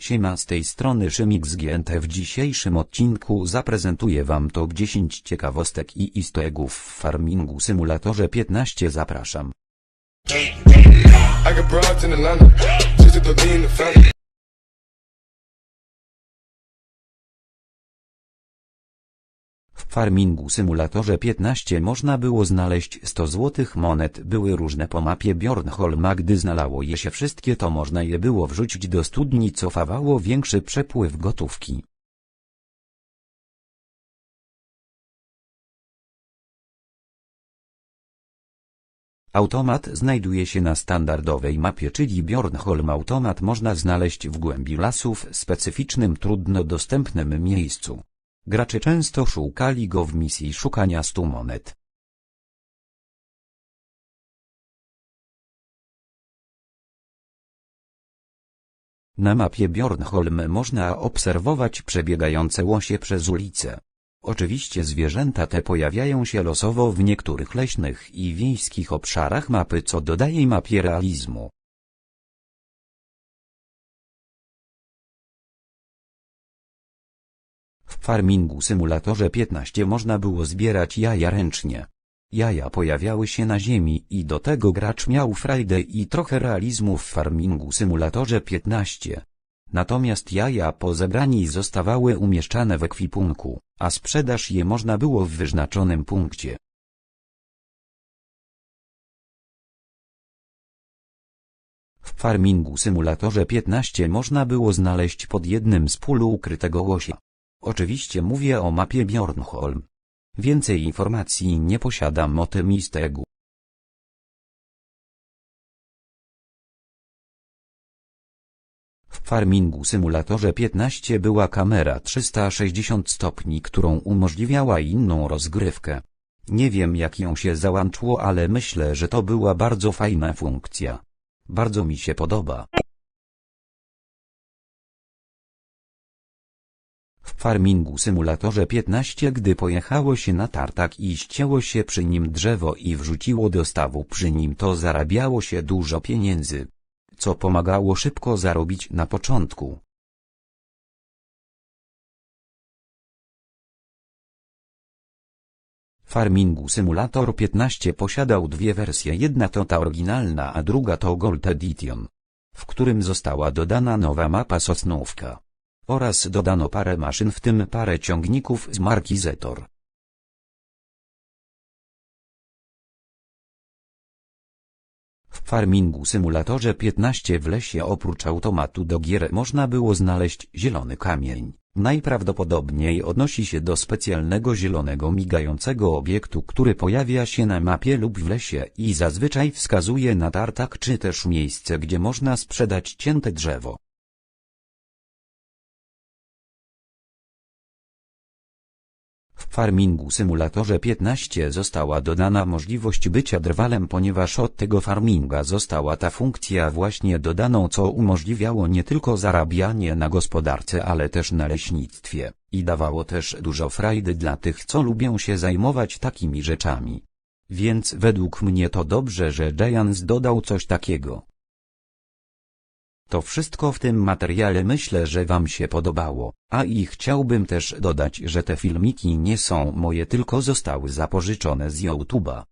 Siema z tej strony Szymix GNT w dzisiejszym odcinku zaprezentuję wam top 10 ciekawostek i easter eggów w Farmingu Simulatorze 15 zapraszam. Farmingu Simulatorze 15 można było znaleźć 100 złotych monet były różne po mapie Bjornholma gdy znalało je się wszystkie to można je było wrzucić do studni co fawało większy przepływ gotówki. Automat znajduje się na standardowej mapie czyli Bjornholm automat można znaleźć w głębi lasów w specyficznym trudno dostępnym miejscu. Gracze często szukali go w misji szukania 100 monet. Na mapie Bjornholm można obserwować przebiegające łosie przez ulice. Oczywiście zwierzęta te pojawiają się losowo w niektórych leśnych i wiejskich obszarach mapy co dodaje mapie realizmu. Farmingu Simulatorze 15 można było zbierać jaja ręcznie. Jaja pojawiały się na ziemi i do tego gracz miał frajdę i trochę realizmu w Farmingu Simulatorze 15. Natomiast jaja po zebrani zostawały umieszczane w ekwipunku, a sprzedaż je można było w wyznaczonym punkcie. W Farmingu Simulatorze 15 można było znaleźć pod jednym z pól ukrytego łosia. Oczywiście mówię o mapie Bjornholm. Więcej informacji nie posiadam o tym istegu. W Farmingu Simulatorze 15 była kamera 360 stopni, którą umożliwiała inną rozgrywkę. Nie wiem jak ją się załączyło, ale myślę, że to była bardzo fajna funkcja. Bardzo mi się podoba. Farmingu Simulatorze 15 gdy pojechało się na tartak i ścięło się przy nim drzewo i wrzuciło do stawu przy nim to zarabiało się dużo pieniędzy. Co pomagało szybko zarobić na początku. Farmingu Simulator 15 posiadał dwie wersje jedna to ta oryginalna a druga to Gold Edition, w którym została dodana nowa mapa Sosnówka oraz dodano parę maszyn w tym parę ciągników z marki Zetor. W Farmingu Simulatorze 15 w lesie oprócz automatu do gier można było znaleźć zielony kamień. Najprawdopodobniej odnosi się do specjalnego zielonego migającego obiektu, który pojawia się na mapie lub w lesie i zazwyczaj wskazuje na tartak czy też miejsce gdzie można sprzedać cięte drzewo. Farmingu Simulatorze 15 została dodana możliwość bycia drwalem ponieważ od tego farminga została ta funkcja właśnie dodaną co umożliwiało nie tylko zarabianie na gospodarce ale też na leśnictwie i dawało też dużo frajdy dla tych co lubią się zajmować takimi rzeczami. Więc według mnie to dobrze że Giants dodał coś takiego. To wszystko w tym materiale myślę, że wam się podobało, a i chciałbym też dodać, że te filmiki nie są moje tylko zostały zapożyczone z YouTube'a.